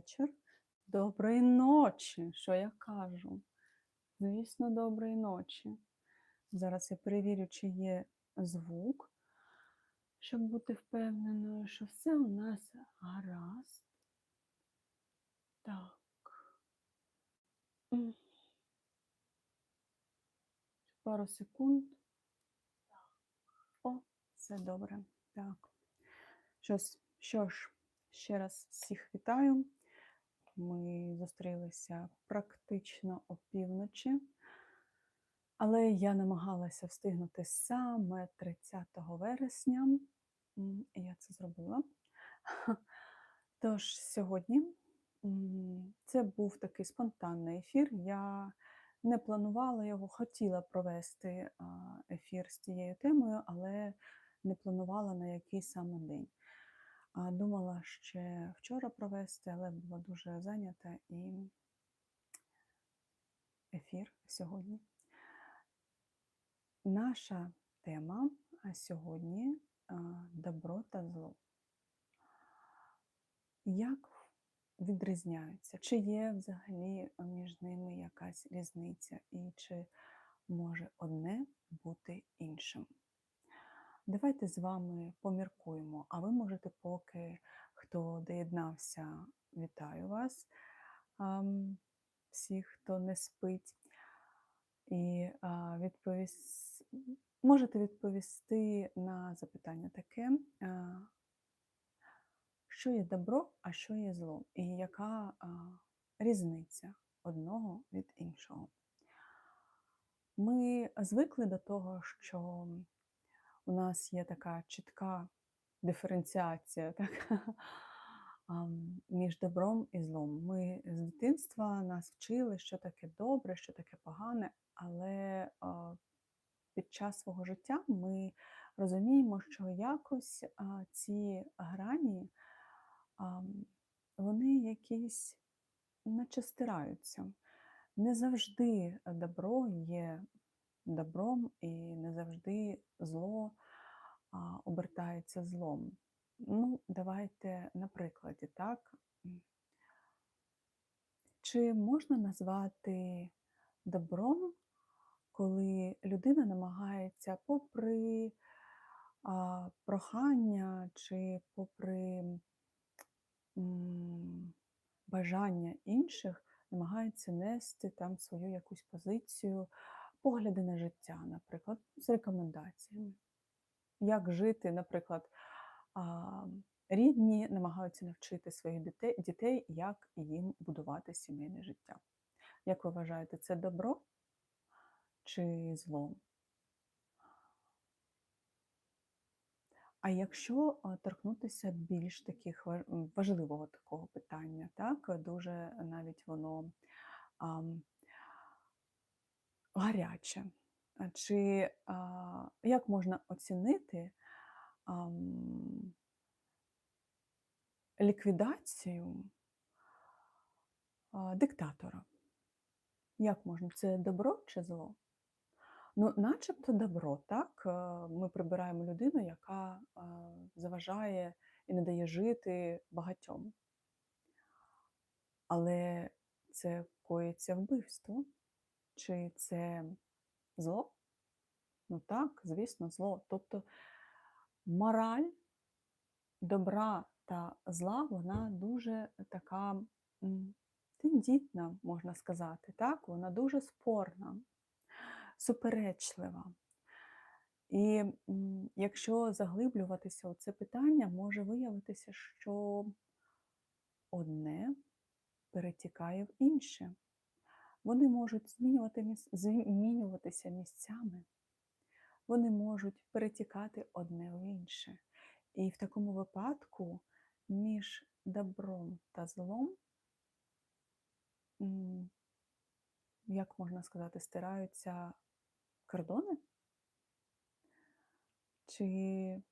вечір. Доброї ночі, що я кажу. Звісно, доброї ночі. Зараз я перевірю, чи є звук, щоб бути впевненою, що все у нас гаразд. Так. Пару секунд. О, все добре. Так. Щось, що ж, ще раз всіх вітаю. Ми зустрілися практично опівночі, але я намагалася встигнути саме 30 вересня, і я це зробила. Тож сьогодні це був такий спонтанний ефір. Я не планувала його, хотіла провести ефір з цією темою, але не планувала на який саме день. Думала ще вчора провести, але була дуже зайнята і ефір сьогодні. Наша тема сьогодні добро та зло. Як відрізняються? Чи є взагалі між ними якась різниця, і чи може одне бути іншим? Давайте з вами поміркуємо, а ви можете, поки хто доєднався, вітаю вас, всіх, хто не спить, і а, відповіс... можете відповісти на запитання таке, що є добро, а що є зло, і яка а, різниця одного від іншого. Ми звикли до того, що у нас є така чітка диференціація так? між добром і злом. Ми з дитинства нас вчили, що таке добре, що таке погане, але під час свого життя ми розуміємо, що якось ці грані вони якісь наче стираються. Не завжди добро є добром, і не завжди зло а, обертається злом. Ну, давайте на прикладі, так? Чи можна назвати добром, коли людина намагається, попри а, прохання чи попри м, бажання інших, намагається нести там свою якусь позицію, погляди на життя, наприклад, з рекомендаціями. Як жити, наприклад, рідні намагаються навчити своїх дітей, як їм будувати сімейне життя. Як ви вважаєте, це добро чи зло? А якщо торкнутися більш таких важливого такого питання, так, дуже навіть воно гаряче. Чи а, як можна оцінити ам, ліквідацію а, диктатора? Як можна? Це добро чи зло? Ну, начебто добро, так? Ми прибираємо людину, яка заважає і не дає жити багатьом. Але це коїться вбивство? Чи це зло? Ну так, звісно, зло. Тобто мораль добра та зла, вона дуже така тендітна, можна сказати, так? Вона дуже спорна, суперечлива. І якщо заглиблюватися у це питання, може виявитися, що одне перетікає в інше. Вони можуть змінювати, змінюватися місцями, вони можуть перетікати одне в інше. І в такому випадку між добром та злом, як можна сказати, стираються кордони? Чи,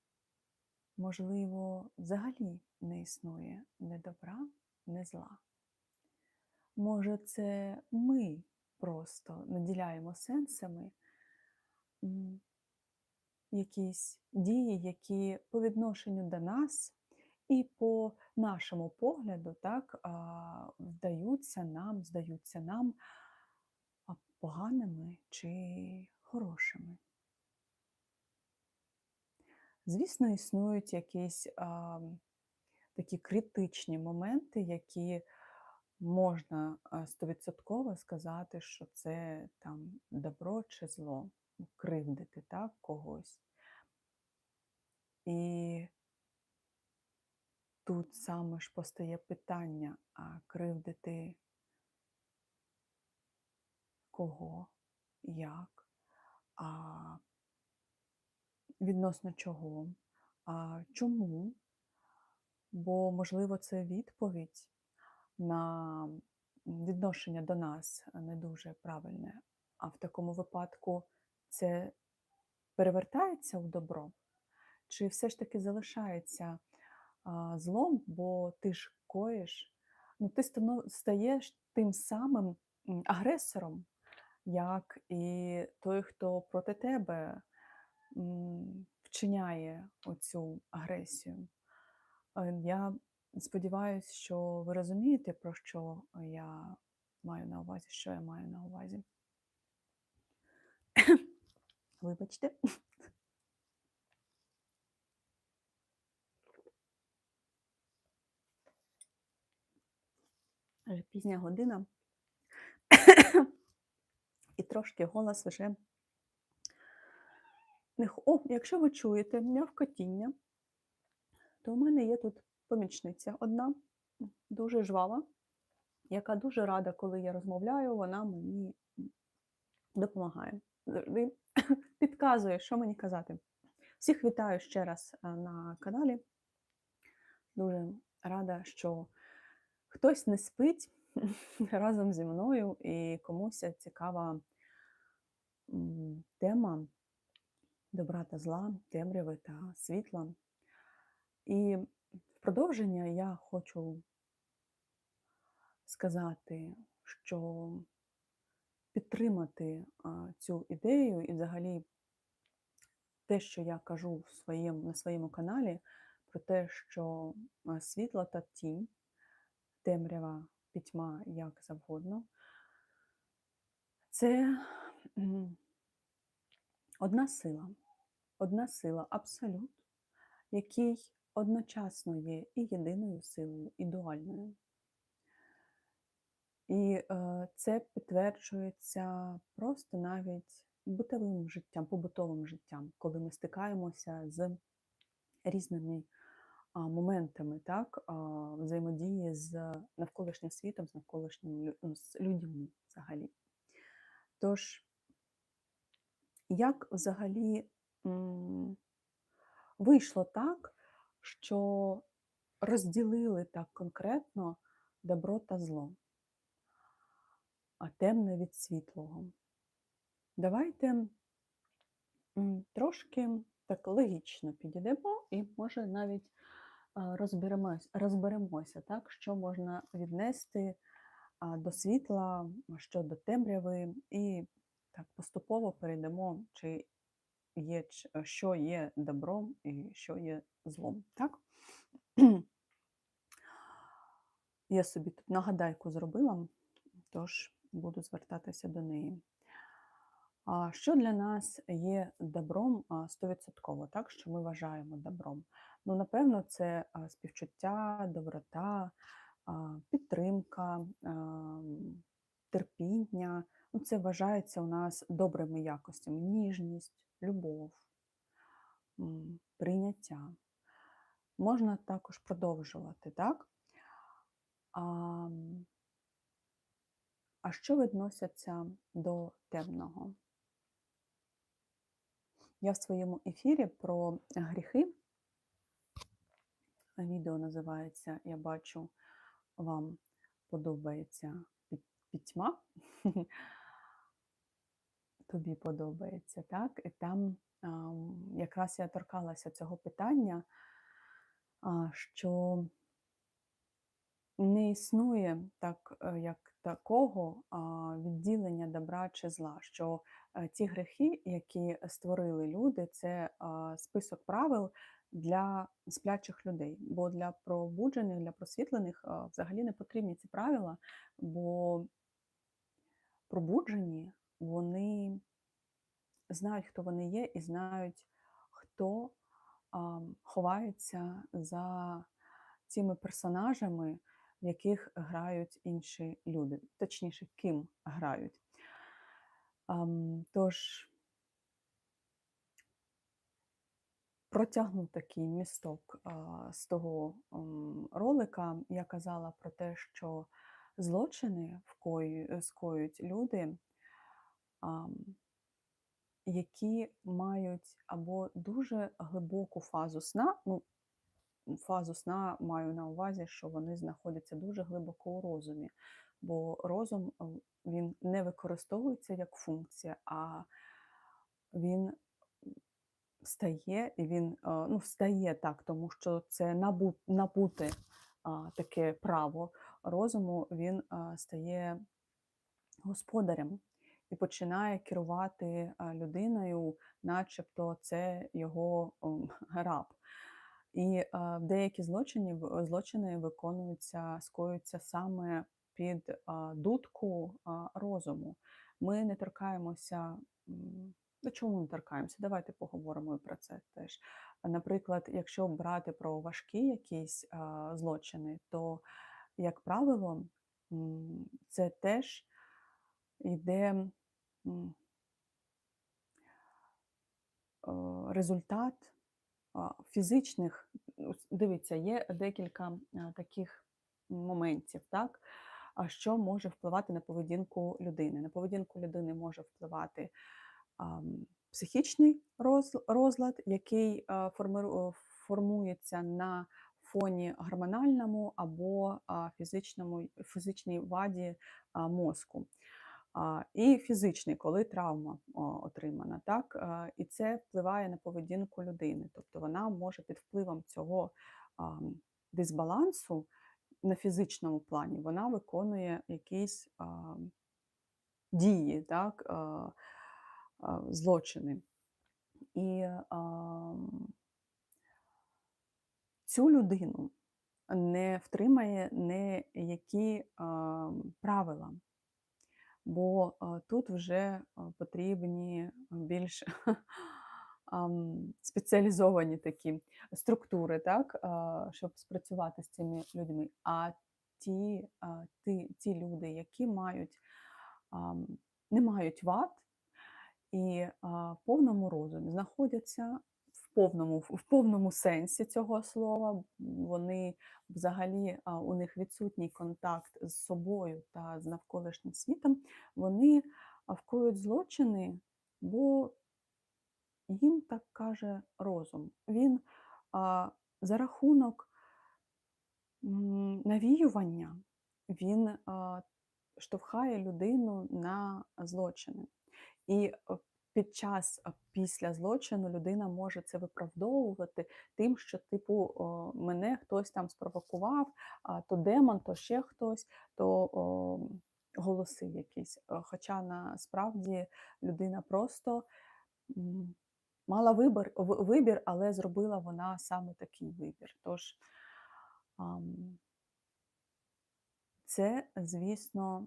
можливо, взагалі не існує ні добра, ні зла? Може, це ми просто наділяємо сенсами якісь дії, які по відношенню до нас і по нашому погляду, так, а, здаються нам, здаються нам поганими чи хорошими. Звісно, існують якісь а, такі критичні моменти, які можна стовідсотково сказати, що це там добро чи зло, ну, кривдити так, когось. І тут саме ж постає питання, а кривдити кого, як, а відносно чого, а чому? Бо, можливо, це відповідь на відношення до нас не дуже правильне. А в такому випадку це перевертається у добро, чи все ж таки залишається злом, бо ти ж коїш, ну ти стаєш тим самим агресором, як і той, хто проти тебе вчиняє оцю агресію. Е, Я сподіваюся, що ви розумієте, про що я маю на увазі, що я маю на увазі. Вибачте. Пізня година. І трошки голос вже. О, якщо ви чуєте м'явкотіння, то у мене є тут помічниця одна, дуже жвава, яка дуже рада, коли я розмовляю, вона мені допомагає. Завжди підказує, що мені казати. Всіх вітаю ще раз е, на каналі. Дуже рада, що хтось не спить разом зі мною і комусь цікава тема добра та зла, темряви та світла. І продовження я хочу сказати, що підтримати цю ідею і взагалі те, що я кажу в своєму, на своєму каналі, про те, що а, світло та тінь, темрява, пітьма, як завгодно, це одна сила, одна сила, абсолют, який одночасно є і єдиною силою, і дуальною. І е, це підтверджується просто навіть битовим життям, побутовим життям, коли ми стикаємося з різними моментами, так, взаємодії з навколишнім світом, з навколишніми лю- ну, з людьми взагалі. Тож, як взагалі вийшло так, що розділили так конкретно добро та зло, а темне від світлого? Давайте трошки так логічно підійдемо і, може, навіть розберемось, розберемося, так, що можна віднести до світла, що до темряви, і так поступово перейдемо, чи є, е, що є добром і що є злом. Так? Я собі тут нагадайку зробила, тож буду звертатися до неї. Що для нас є добром 100%, так, що ми вважаємо добром? Ну, напевно, це співчуття, доброта, підтримка, терпіння. Ну, це вважається у нас добрими якостями: ніжність, любов, прийняття. Можна також продовжувати, так? А, а що відносяться до темного? Я в своєму ефірі про гріхи. Відео називається Я бачу, вам подобається пітьма. Тобі подобається, так? І там ам, якраз я торкалася цього питання, що не існує так, е, як такого відділення добра чи зла, що е, ті грехи, які створили люди, це список правил, для сплячих людей. Бо для пробуджених, для просвітлених взагалі не потрібні ці правила, бо пробуджені вони знають, хто вони є, і знають, хто а, ховається за цими персонажами, в яких грають інші люди, точніше, ким грають. Ам, Тож протягну такий місток а, з того м, ролика. Я казала про те, що злочини вкою- скоюють люди, які мають або дуже глибоку фазу сна. Ну, фазу сна маю на увазі, що вони знаходяться дуже глибоко у розумі, бо розум він не використовується як функція, а він стає і він ну, встає так, тому що це набу- набуте а, таке право розуму, він стає господарем і починає керувати людиною, начебто це його раб. І деякі злочини, злочини виконуються, скоюються саме під дудку розуму. Ми не торкаємося. м, Ну, чому не торкаємося? Давайте поговоримо про це теж. Наприклад, якщо брати про важкі якісь злочини, то, як правило, це теж йде результат фізичних. Дивіться, є декілька таких моментів, так? Що може впливати на поведінку людини? На поведінку людини може впливати психічний розлад, який формується на фоні гормональному або фізичному, фізичній ваді мозку. І фізичний, коли травма отримана, так і це впливає на поведінку людини. Тобто вона може під впливом цього дисбалансу на фізичному плані вона виконує якісь дії, так, злочини. І цю людину не втримає ніякі правила, бо тут вже потрібні більш спеціалізовані такі структури, так, щоб спрацювати з цими людьми. А ті, ті, ті люди, які мають, не мають вад і в повному розумі знаходяться повному, в повному сенсі цього слова. Вони взагалі у них відсутній контакт з собою та з навколишнім світом. Вони а, вкоюють злочини, бо їм так каже розум. Він а, за рахунок навіювання він а, штовхає людину на злочини. І е, під час після злочину людина може це виправдовувати тим, що, типу, мене хтось там спровокував, а, то демон, то ще хтось, то о, голоси якісь. Е, Хоча насправді людина просто мала вибір, вибір, але зробила вона саме такий вибір. Тож це, звісно,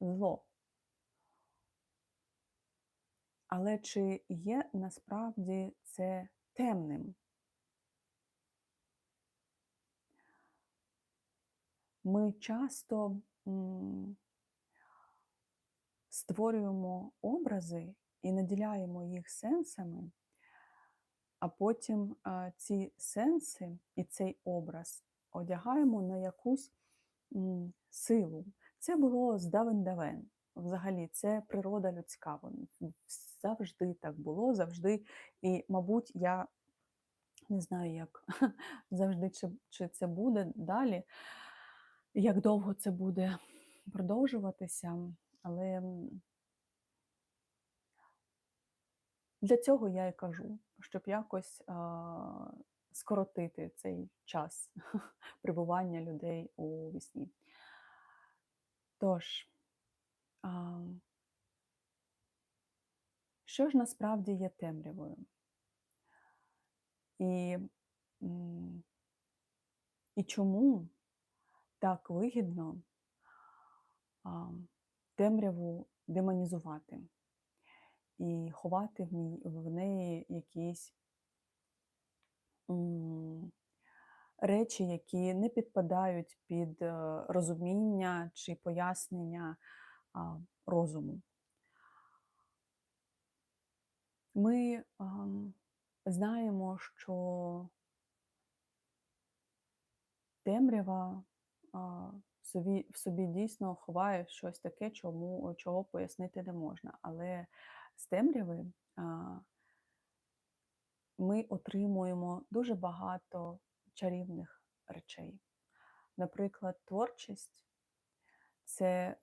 зло. Але чи є насправді це темним? Ми часто створюємо образи і наділяємо їх сенсами, а потім ці сенси і цей образ одягаємо на якусь силу. Це було з давен давен. Взагалі, це природа людська. Завжди так було, завжди. І, мабуть, я не знаю, як завжди, чи, чи це буде далі, як довго це буде продовжуватися, але для цього я і кажу, щоб якось а, скоротити цей час перебування людей у вісні. Тож, а, що ж насправді є темрявою? І, і чому так вигідно а, темряву демонізувати і ховати в, ній, в неї якісь речі, які не підпадають під е, розуміння чи пояснення а, розуму. Ми знаємо, що темрява собі, в собі дійсно ховає щось таке, чому, чого пояснити не можна. Але з темряви ми отримуємо дуже багато чарівних речей. Наприклад, творчість це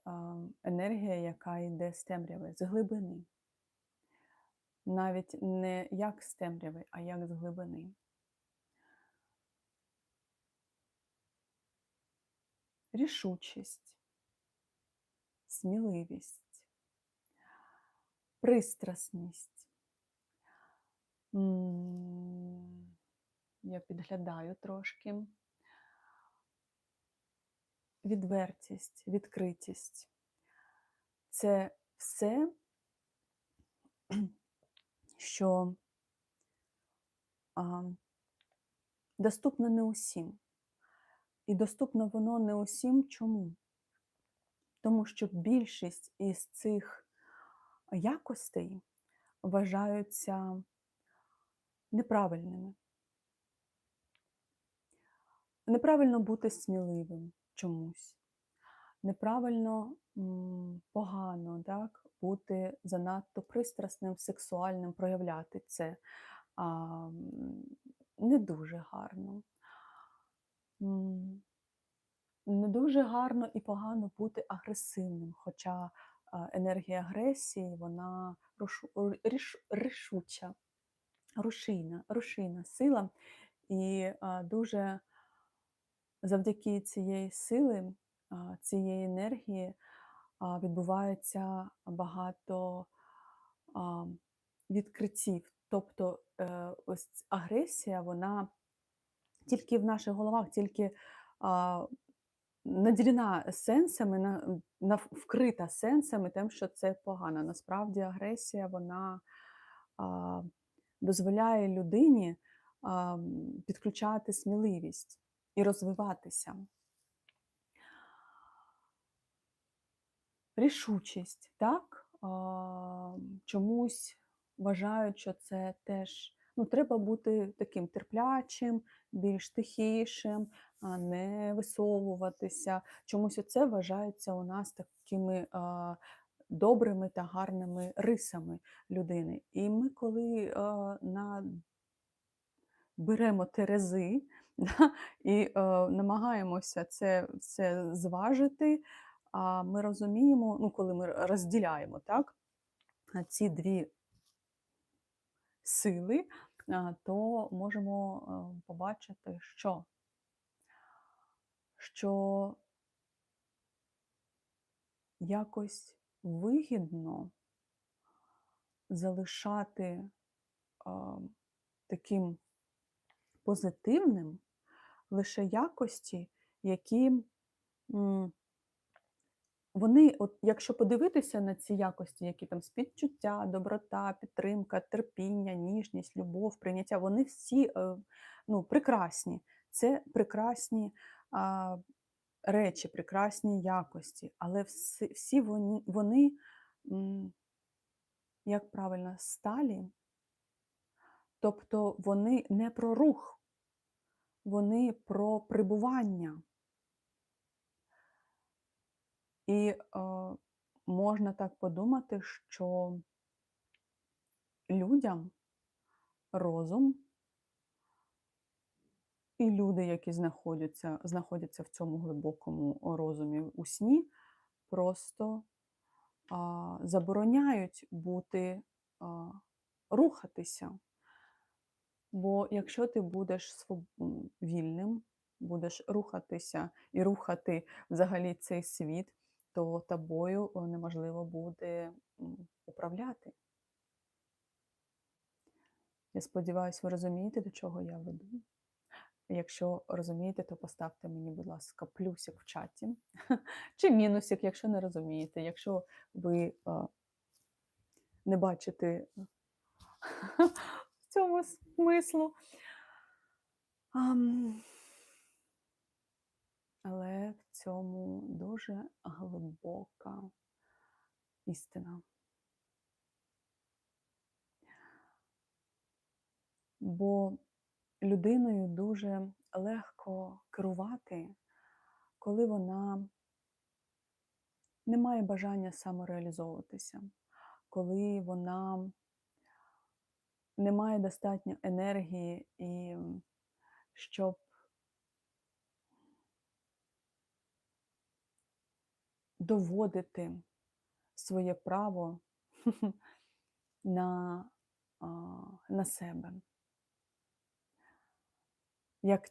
енергія, яка йде з темряви, з глибини. Навіть не як з темряви, а як з глибини. Рішучість, сміливість, пристрасність. Я підглядаю трошки. Відвертість, відкритість. Це все, що а, доступно не усім. І доступно воно не усім чому? Тому що більшість із цих якостей вважаються неправильними. Неправильно бути сміливим чомусь. Неправильно погано так, бути занадто пристрасним, сексуальним, проявляти це а, не дуже гарно. Не дуже гарно і погано бути агресивним, хоча енергія агресії вона рішуча, рушійна, рушійна сила. І дуже завдяки цієї сили, цієї енергії відбувається багато відкриттів. Тобто е, ось агресія, вона тільки в наших головах, тільки наділена сенсами, вкрита сенсами, тим, що це погано. Насправді агресія вона дозволяє людині підключати сміливість і розвиватися. Рішучість, так? Чомусь вважають, що це теж ну, треба бути таким терплячим, більш тихішим, не висовуватися. Чомусь оце вважається у нас такими добрими та гарними рисами людини. І ми, коли на беремо терези да, і е, намагаємося це, це зважити, а ми розуміємо, ну, коли ми розділяємо так, ці дві сили, то можемо е, побачити, що, що якось вигідно залишати таким позитивним лише якості, які вони, от, якщо подивитися на ці якості, які там співчуття, доброта, підтримка, терпіння, ніжність, любов, прийняття, вони всі е, ну, прекрасні. Це прекрасні а, речі, прекрасні якості, але всі, всі вони, вони як правильно, сталі, тобто вони не про рух, вони про прибування. І е, можна так подумати, що людям розум і люди, які знаходяться, знаходяться в цьому глибокому розумі у сні, просто а, забороняють бути, а, рухатися. Бо якщо ти будеш своб- вільним, будеш рухатися і рухати взагалі цей світ, то тобою неможливо буде управляти. Я сподіваюся, ви розумієте, до чого я веду. Якщо розумієте, то поставте мені, будь ласка, плюсик в чаті чи мінусик, якщо не розумієте. Якщо ви не бачите в цьому смислу. Але в цьому дуже глибока істина. Бо людиною дуже легко керувати, коли вона не має бажання самореалізовуватися, коли вона не має достатньо енергії і щоб доводити своє право на, на себе. Як,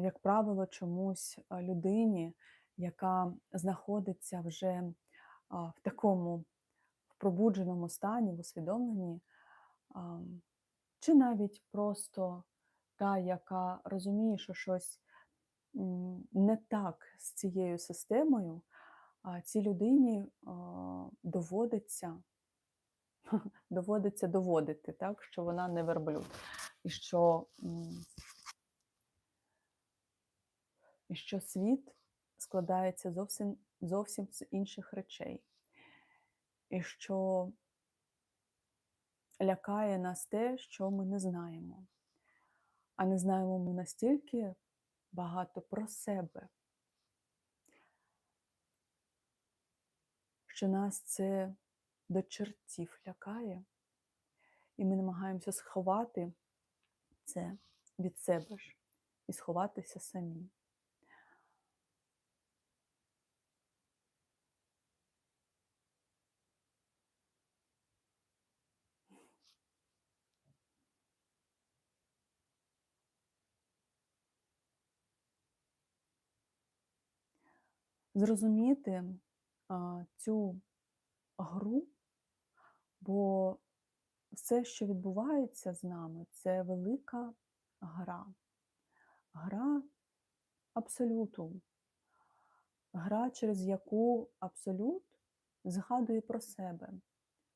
як правило, чомусь людині, яка знаходиться вже в такому в пробудженому стані, в усвідомленні, чи навіть просто та, яка розуміє, що щось не так з цією системою, цій людині доводиться, доводиться доводити, так, що вона не верблюд. І що, і що світ складається зовсім, зовсім з інших речей. І що лякає нас те, що ми не знаємо. А не знаємо ми настільки багато про себе, що нас це до чертів лякає, і ми намагаємося сховати це від себе ж і сховатися самі. Зрозуміти цю гру, бо все, що відбувається з нами, це велика гра. Гра абсолюту. Гра, через яку абсолют згадує про себе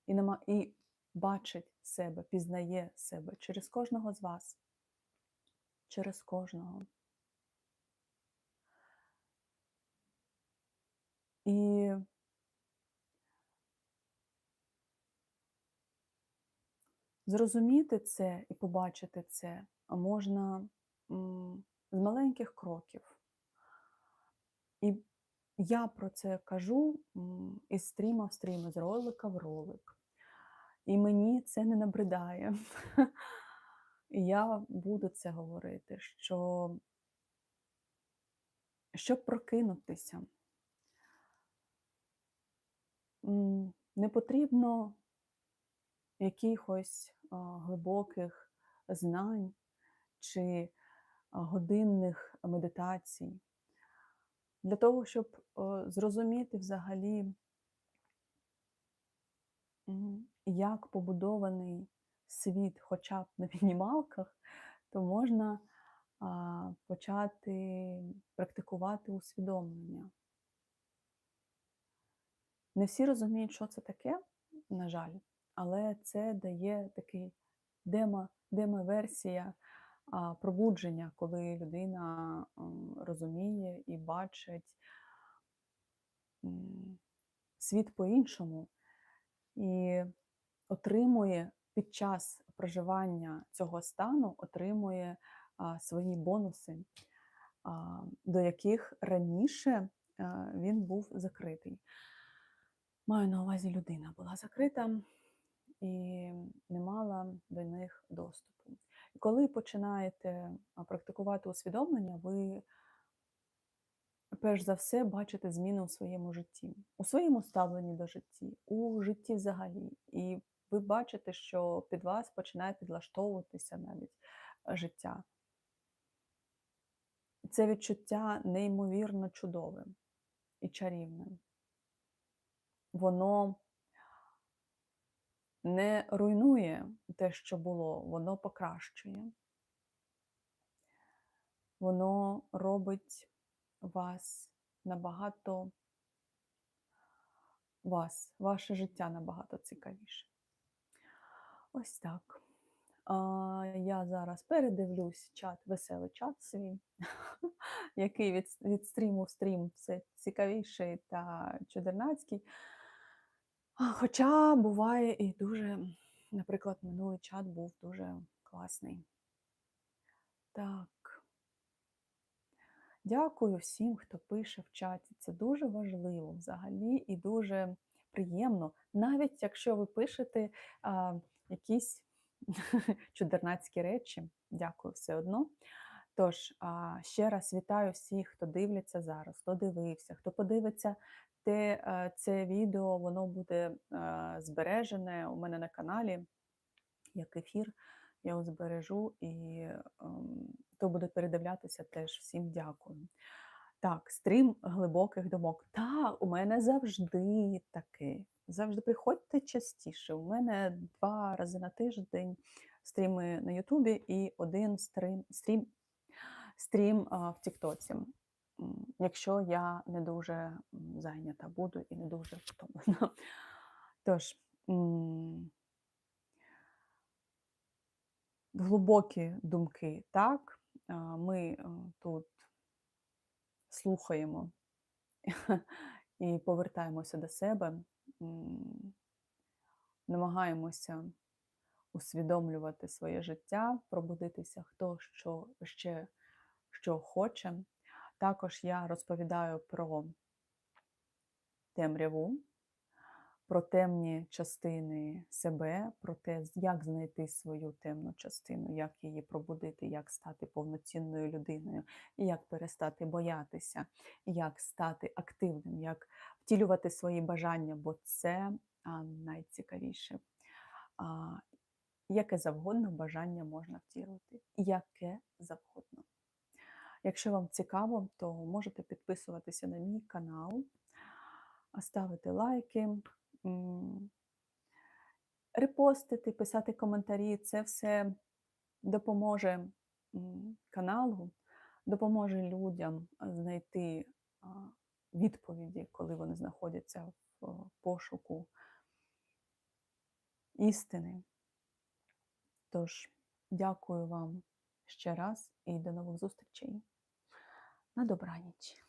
і, нема, і бачить себе, пізнає себе через кожного з вас. Через кожного. І зрозуміти це і побачити це можна з маленьких кроків. І я про це кажу із стріма в стрім, з ролика в ролик. І мені це не набридає. І я буду це говорити, що щоб прокинутися, не потрібно якихось глибоких знань чи годинних медитацій. Для того, щоб зрозуміти взагалі, як побудований світ, хоча б на мінімалках, то можна почати практикувати усвідомлення. Не всі розуміють, що це таке, на жаль, але це дає такий демо, демо-версія пробудження, коли людина розуміє і бачить світ по-іншому і отримує під час проживання цього стану, отримує свої бонуси, до яких раніше він був закритий. Маю на увазі, людина була закрита і не мала до них доступу. Коли починаєте практикувати усвідомлення, ви перш за все бачите зміни у своєму житті, у своєму ставленні до житті, у житті взагалі. І ви бачите, що під вас починає підлаштовуватися навіть е, життя. Це відчуття неймовірно чудове і чарівне. Воно не руйнує те, що було, воно покращує. Воно робить вас набагато вас, ваше життя набагато цікавіше. Ось так. А, я зараз передивлюсь чат, веселий чат свій, який від, від стріму в стрім все цікавіший та чудернацький. Хоча буває і дуже, наприклад, минулий чат був дуже класний. Так. Дякую всім, хто пише в чаті. Це дуже важливо взагалі і дуже приємно, навіть якщо ви пишете а, якісь чудернацькі речі. Дякую все одно. Тож, ще раз вітаю всіх, хто дивляться зараз, хто дивився, хто подивиться те, це відео, воно буде збережене у мене на каналі як ефір. Я його збережу і ем, хто буде передивлятися, теж всім дякую. Так, стрім глибоких думок. Так, у мене завжди таке. Завжди приходьте частіше. У мене два рази на тиждень стріми на Ютубі і один стрім, стрім, стрім а, в Тіктоці. Якщо я не дуже зайнята буду і не дуже втомлена. Тож. глибокі думки, так, ми е, тут слухаємо і повертаємося до себе, намагаємося усвідомлювати своє життя, пробудитися, хто що ще що хоче. Також я розповідаю про темряву, про темні частини себе, про те, як знайти свою темну частину, як її пробудити, як стати повноцінною людиною, як перестати боятися, як стати активним, як втілювати свої бажання, бо це найцікавіше. Яке завгодно бажання можна втілити, яке завгодно. Якщо вам цікаво, то можете підписуватися на мій канал, ставити лайки, репостити, писати коментарі. Це все допоможе каналу, допоможе людям знайти відповіді, коли вони знаходяться в пошуку істини. Тож, дякую вам ще раз і до нових зустрічей. На добраніч.